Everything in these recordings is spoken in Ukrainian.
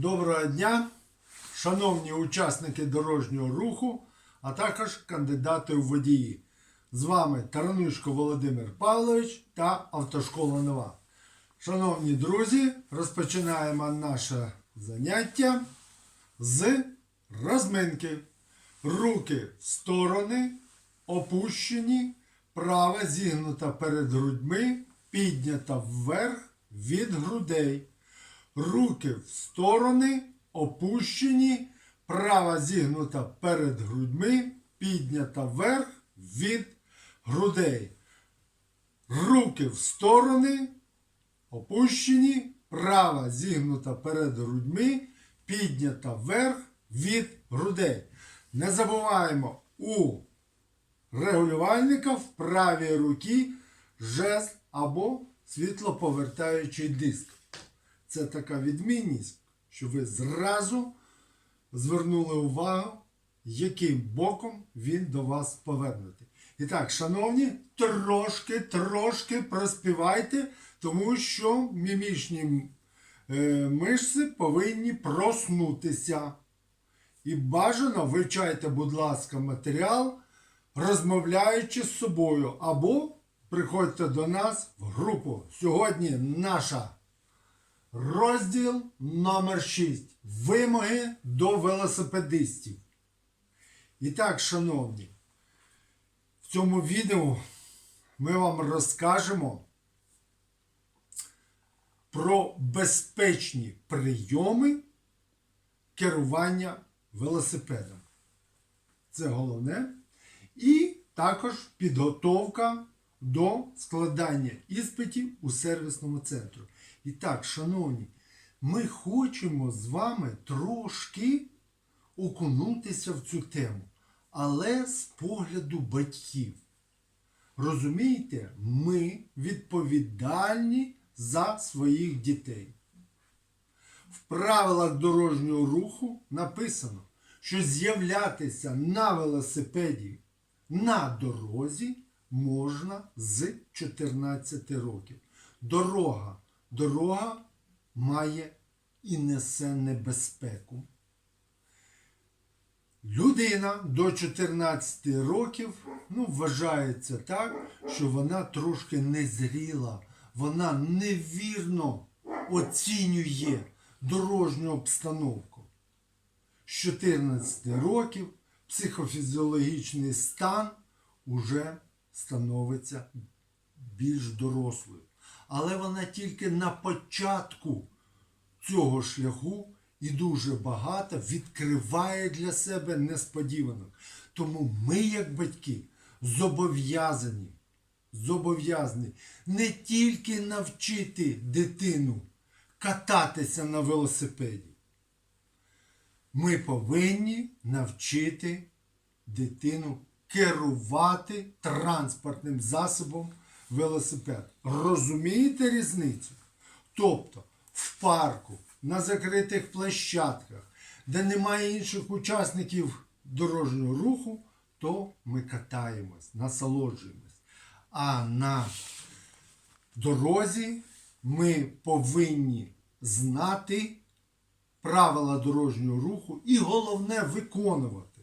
Доброго дня, шановні учасники дорожнього руху, а також кандидати у водії. З вами Таранушко Володимир Павлович та Автошкола Нова. Шановні друзі, розпочинаємо наше заняття з розминки. Руки в сторони, опущені, права зігнута перед грудьми, піднята вверх від грудей. Руки в сторони, опущені, права зігнута перед грудьми, піднята вверх від грудей. Руки в сторони, опущені, права зігнута перед грудьми, піднята вверх від грудей. Не забуваємо у регулювальника в правій руці жезл або світлоповертаючий диск. Це така відмінність, що ви зразу звернули увагу, яким боком він до вас повернутий. І так, шановні, трошки, трошки проспівайте, тому що мімічні е, мишці повинні проснутися. І бажано вивчайте, будь ласка, матеріал, розмовляючи з собою, або приходьте до нас в групу. Сьогодні наша розділ номер 6. Вимоги до велосипедистів. І так, шановні, в цьому відео ми вам розкажемо про безпечні прийоми керування велосипедом. Це головне. І також підготовка до складання іспитів у сервісному центру. І так, шановні, ми хочемо з вами трошки окунутися в цю тему, але з погляду батьків. Розумієте, ми відповідальні за своїх дітей. В правилах дорожнього руху написано, що з'являтися на велосипеді на дорозі можна з 14 років. Дорога, дорога має і несе небезпеку. Людина до 14 років ну, вважається так, що вона трошки незріла, вона невірно оцінює дорожню обстановку. З 14 років психофізіологічний стан уже становиться більш дорослою. Але вона тільки на початку цього шляху і дуже багато відкриває для себе несподіванок. Тому ми, як батьки, зобов'язані, зобов'язані не тільки навчити дитину кататися на велосипеді. Ми повинні навчити дитину керувати транспортним засобом велосипед. Розумієте різницю? Тобто в парку, на закритих площадках, де немає інших учасників дорожнього руху, то ми катаємось, насолоджуємось. А на дорозі ми повинні знати правила дорожнього руху і головне виконувати.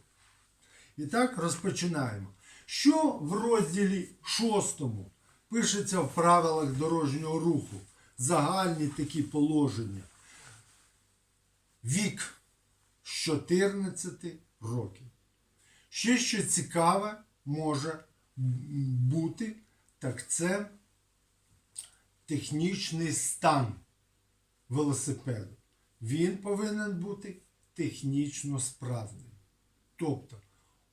І так розпочинаємо. Що в розділі 6 пишеться в правилах дорожнього руху? Загальні такі положення. Вік з 14 років. Ще що цікаве може бути, так це технічний стан велосипеду. Він повинен бути технічно справним. Тобто,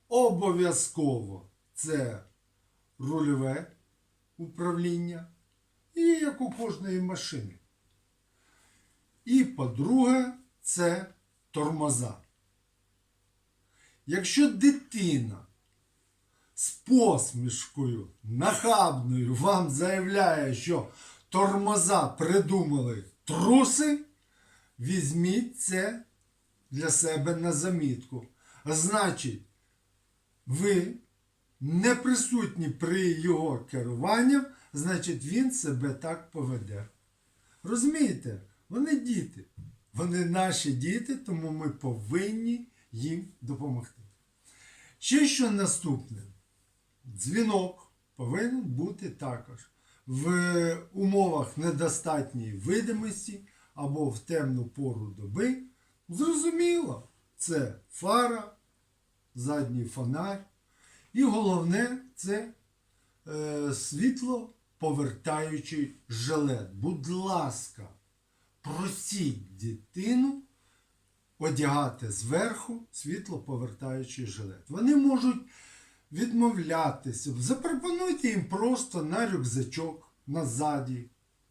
обов'язково це рульове управління, і як у кожної машини. І по-друге, це тормоза. Якщо дитина з посмішкою нахабною вам заявляє, що тормоза придумали труси, візьміть це для себе на замітку. Значить, ви не присутні при його керуванні, значить він себе так поведе. Розумієте? Вони діти. Вони наші діти, тому ми повинні їм допомогти. Ще що наступне. Дзвінок повинен бути також в умовах недостатньої видимості або в темну пору доби. Зрозуміло, це фара, задній фонарь. І головне це е, світло повертаючий жилет. Будь ласка, просіть дитину одягати зверху світлоповертаючий жилет. Вони можуть відмовлятися. Запропонуйте їм просто на рюкзачок назаді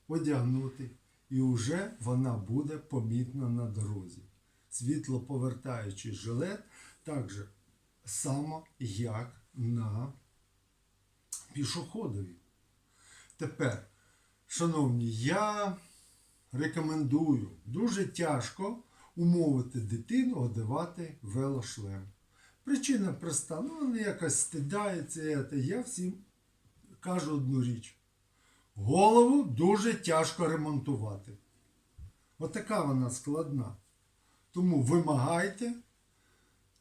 одягнути, і вже вона буде помітна на дорозі. Світлоповертаючий жилет так же само, як на пішоходові. Тепер, шановні, я рекомендую дуже тяжко умовити дитину одягати велошлем. Причина проста, ну вони якось стидається. Я всім кажу одну річ. Голову дуже тяжко ремонтувати. Отака вона складна. Тому вимагайте,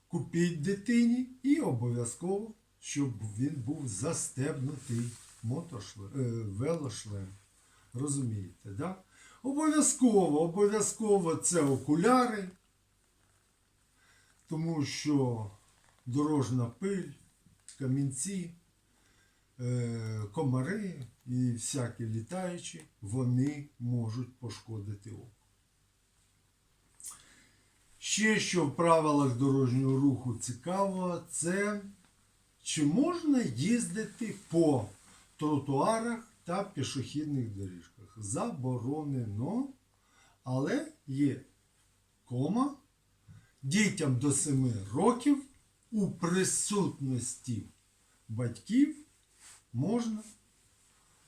купіть дитині і обов'язково, щоб він був застебнутий мотошлем, е, велошлем. Розумієте, да? Обов'язково, обов'язково це окуляри, тому що дорожна пиль, камінці, е, комари і всякі літаючі, вони можуть пошкодити око. Ще що в правилах дорожнього руху цікаво, це чи можна їздити по тротуарах та пішохідних доріжках. Заборонено, але є кома дітям до 7 років у присутності батьків можна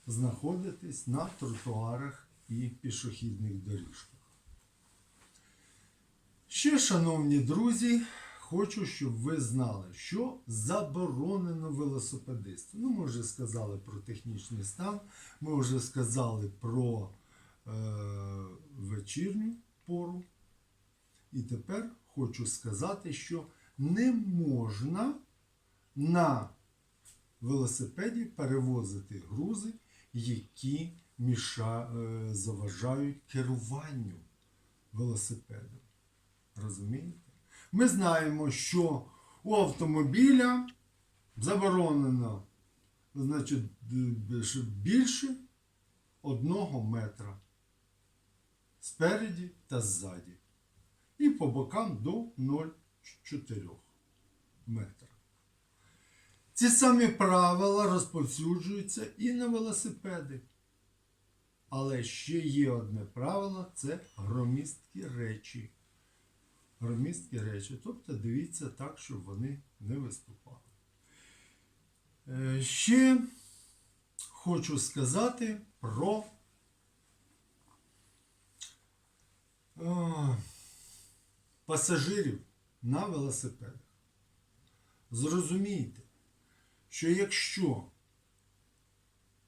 знаходитись на тротуарах і пішохідних доріжках. Ще, шановні друзі, хочу, щоб ви знали, що заборонено велосипедисту. Ну, ми вже сказали про технічний стан, ми вже сказали про е, вечірню пору. І тепер хочу сказати, що не можна на велосипеді перевозити грузи, які міша, е, заважають керуванню велосипедом. Розумієте? Ми знаємо, що у автомобіля заборонено значить, більше- одного метра спереді та ззаді. І по бокам до 0,4 метра. Ці самі правила розповсюджуються і на велосипеди. Але ще є одне правило це громісткі речі. Громісткі речі. Тобто дивіться так, щоб вони не виступали. Е, Ще хочу сказати про е, пасажирів на велосипедах. Зрозумійте, що якщо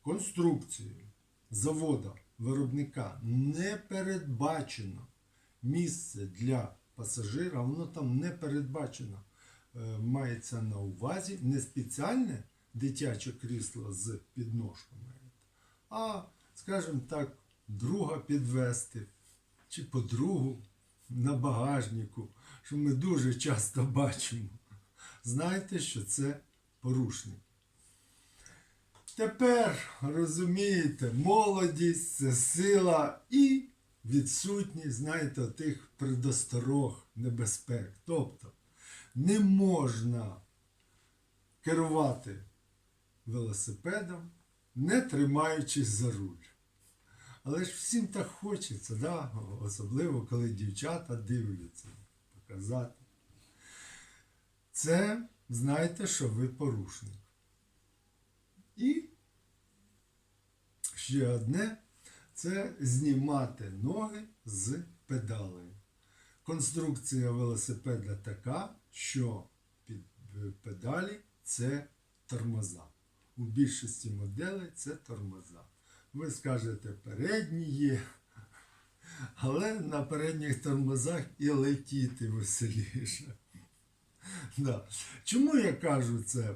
конструкцією завода виробника не передбачено місце для пасажира, воно там не передбачено. Е, Мається на увазі не спеціальне дитяче крісло з підножками, а, скажімо так, друга підвести чи подругу на багажнику, що ми дуже часто бачимо. Знайте, що це порушник. Тепер розумієте, молодість це сила і відсутність, знаєте, тих предосторог небезпек. Тобто не можна керувати велосипедом, не тримаючись за руль. Але ж всім так хочеться, да? особливо коли дівчата дивляться показати. Це знайте, що ви порушник. І ще одне це знімати ноги з педалей. Конструкція велосипеда така, що під е, педалі це тормоза. У більшості моделей це тормоза. Ви скажете, передні є, Але на передніх тормозах і летіти веселіше. Да. Чому я кажу це?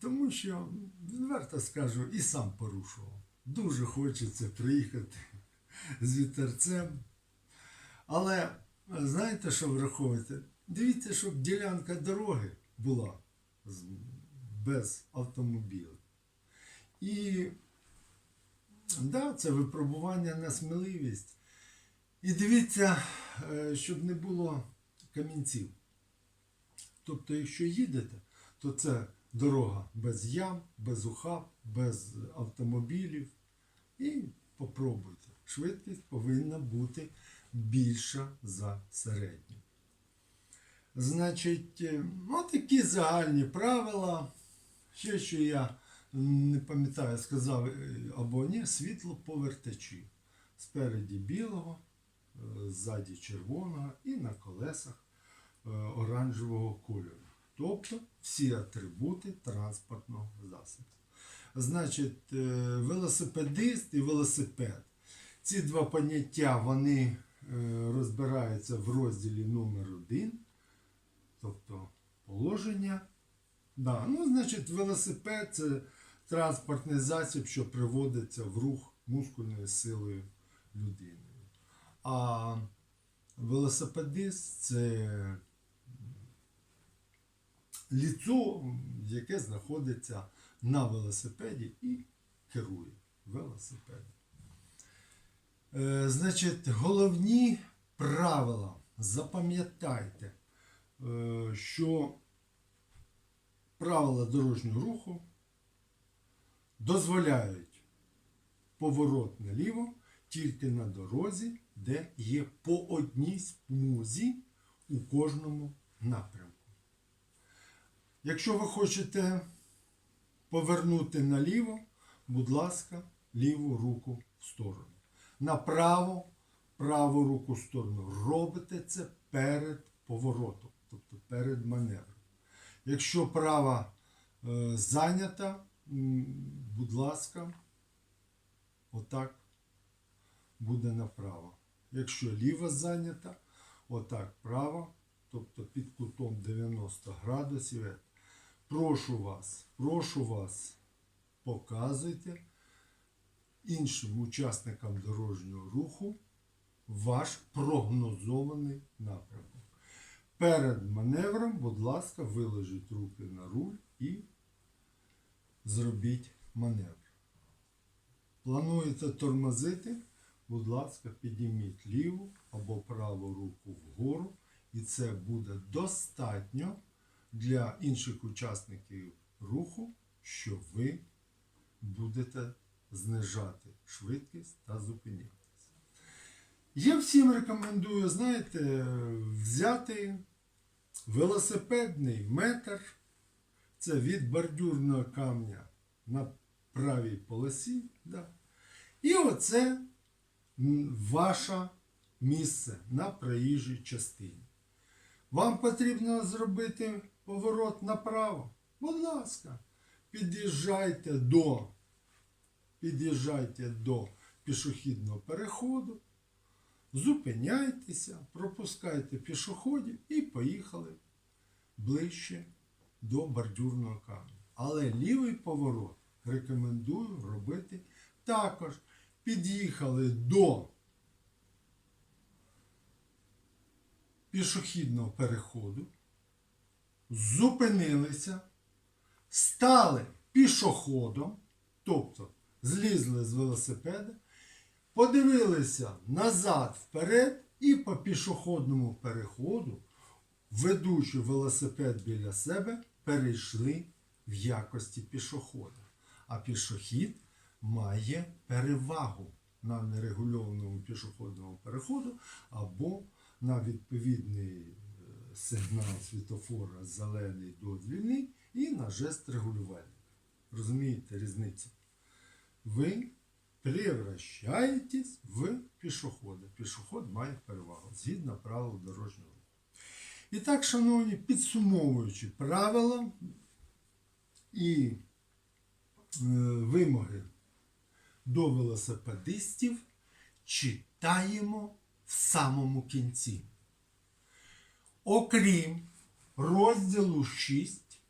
Тому що, відверто скажу, і сам порушував. Дуже хочеться приїхати з вітерцем. Але знаєте, що враховуєте? Дивіться, щоб ділянка дороги була без автомобілів. І да, це випробування на сміливість. І дивіться, е, щоб не було камінців. Тобто, якщо їдете, то це дорога без ям, без ухаб, без автомобілів. І попробуйте. Швидкість повинна бути більша за середню. Значить, е, такі загальні правила. Ще що я не пам'ятаю, сказав е, або ні, світло повертачі. Спереді білого, е, ззаді червоного і на колесах оранжевого кольору. Тобто всі атрибути транспортного засобу. Значить, е, велосипедист і велосипед. Ці два поняття вони е, розбираються в розділі номер 1 тобто положення. Да, ну, значить, велосипед це транспортний засіб, що приводиться в рух мускульною силою людини. А велосипедист це ліцо, яке знаходиться на велосипеді і керує велосипедом. Е, Значить, головні правила. Запам'ятайте, е, що правила дорожнього руху дозволяють поворот наліво тільки на дорозі, де є по одній смузі у кожному напрямку. Якщо ви хочете повернути наліво, будь ласка, ліву руку в сторону. Направо, праву руку в сторону. Робите це перед поворотом, тобто перед маневром. Якщо права е, зайнята, будь ласка, отак буде направо. Якщо ліва зайнята, отак право, тобто під кутом 90 градусів. Прошу вас, прошу вас, показуйте іншим учасникам дорожнього руху ваш прогнозований напрямок. Перед маневром, будь ласка, виложіть руки на руль і зробіть маневр. Плануєте тормозити, будь ласка, підійміть ліву або праву руку вгору, і це буде достатньо для інших учасників руху, що ви будете знижати швидкість та зупинятися. Я всім рекомендую, знаєте, взяти велосипедний метр. Це від бордюрного камня на правій полосі. Да. І оце ваше місце на проїжджій частині. Вам потрібно зробити поворот направо. Будь ласка, під'їжджайте до, під'їжджайте до пішохідного переходу, зупиняйтеся, пропускайте пішоходів і поїхали ближче до бордюрного камня. Але лівий поворот рекомендую робити також. Під'їхали до пішохідного переходу, зупинилися, стали пішоходом, тобто злізли з велосипеда, подивилися назад вперед і по пішохідному переходу, ведучи велосипед біля себе, перейшли в якості пішохода. А пішохід має перевагу на нерегульованому пішохідному переходу або на відповідний сигнал світофора зелений дозвільний і на жест регулювальника. Розумієте різницю? Ви превращаєтесь в пішохода. Пішоход має перевагу згідно правил дорожнього руху. І так, шановні, підсумовуючи правила і е, вимоги до велосипедистів, читаємо в самому кінці. Окрім розділу 6,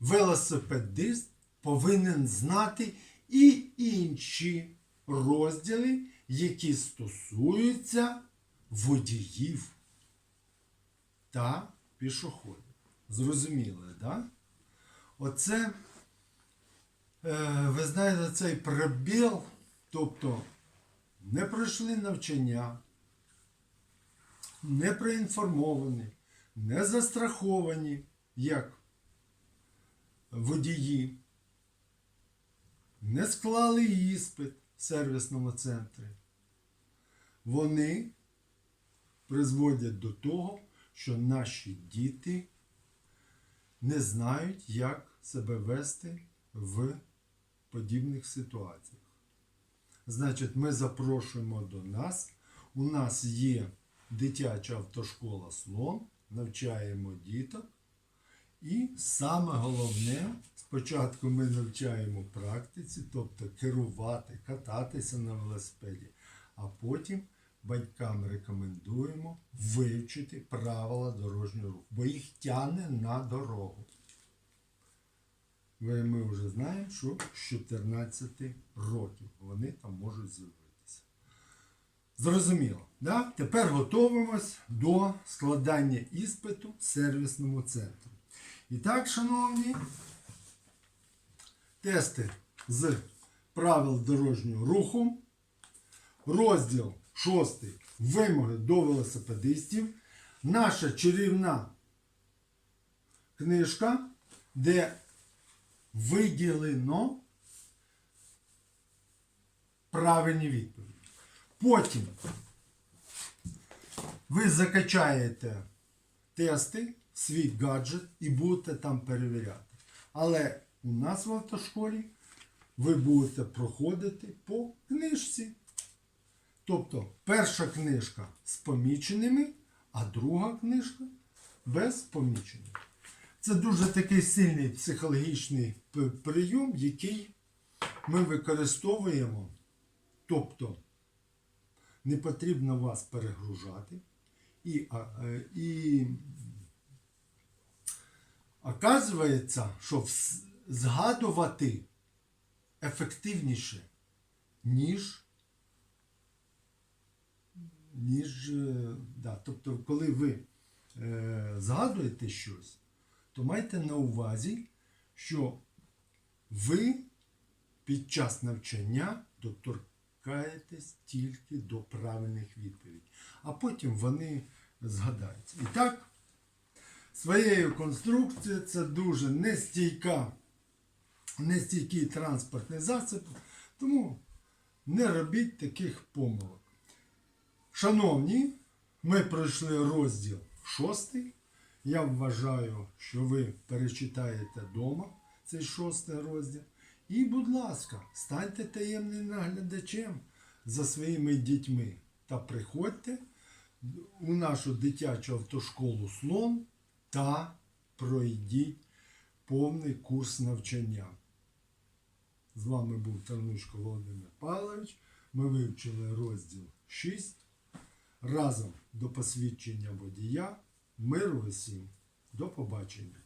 велосипедист повинен знати і інші розділи, які стосуються водіїв та пішоходів. Зрозуміли? Да? Оце, е, ви знаєте, цей пробіл, тобто не пройшли навчання, не проінформовані, не застраховані, як водії, не склали іспит в сервісному центрі. Вони призводять до того, що наші діти не знають, як себе вести в подібних ситуаціях. Значить, ми запрошуємо до нас. У нас є дитяча автошкола слон, навчаємо діток. І саме головне, спочатку ми навчаємо практиці, тобто керувати, кататися на велосипеді, а потім батькам рекомендуємо вивчити правила дорожнього руху, бо їх тягне на дорогу. Ми вже знаємо, що з 14 років вони там можуть з'явитися. Зрозуміло. Да? Тепер готуємось до складання іспиту в сервісному центрі. І так, шановні, тести з правил дорожнього руху. Розділ 6. Вимоги до велосипедистів. Наша чарівна книжка, де виділено правильні відповіді. Потім ви закачаєте тести свій гаджет і будете там перевіряти. Але у нас в автошколі ви будете проходити по книжці. Тобто перша книжка з поміченими, а друга книжка без помічених. Це дуже такий сильний психологічний прийом, який ми використовуємо. Тобто не потрібно вас перегружати. І, е, і оказується, що згадувати ефективніше, ніж ніж. е, Да, тобто, коли ви е, згадуєте щось, то майте на увазі, що ви під час навчання доторкаєтесь тільки до правильних відповідей, а потім вони згадаються. І так, своєю конструкцією це дуже нестійка, нестійкий транспортний засіб, тому не робіть таких помилок. Шановні, ми пройшли розділ шостий. Я вважаю, що ви перечитаєте вдома цей шостий розділ. І, будь ласка, станьте таємним наглядачем за своїми дітьми та приходьте у нашу дитячу автошколу слон та пройдіть повний курс навчання. З вами був Тернучко Володимир Павлович. Ми вивчили розділ 6. Разом до посвідчення водія. Миру усім. До побачення.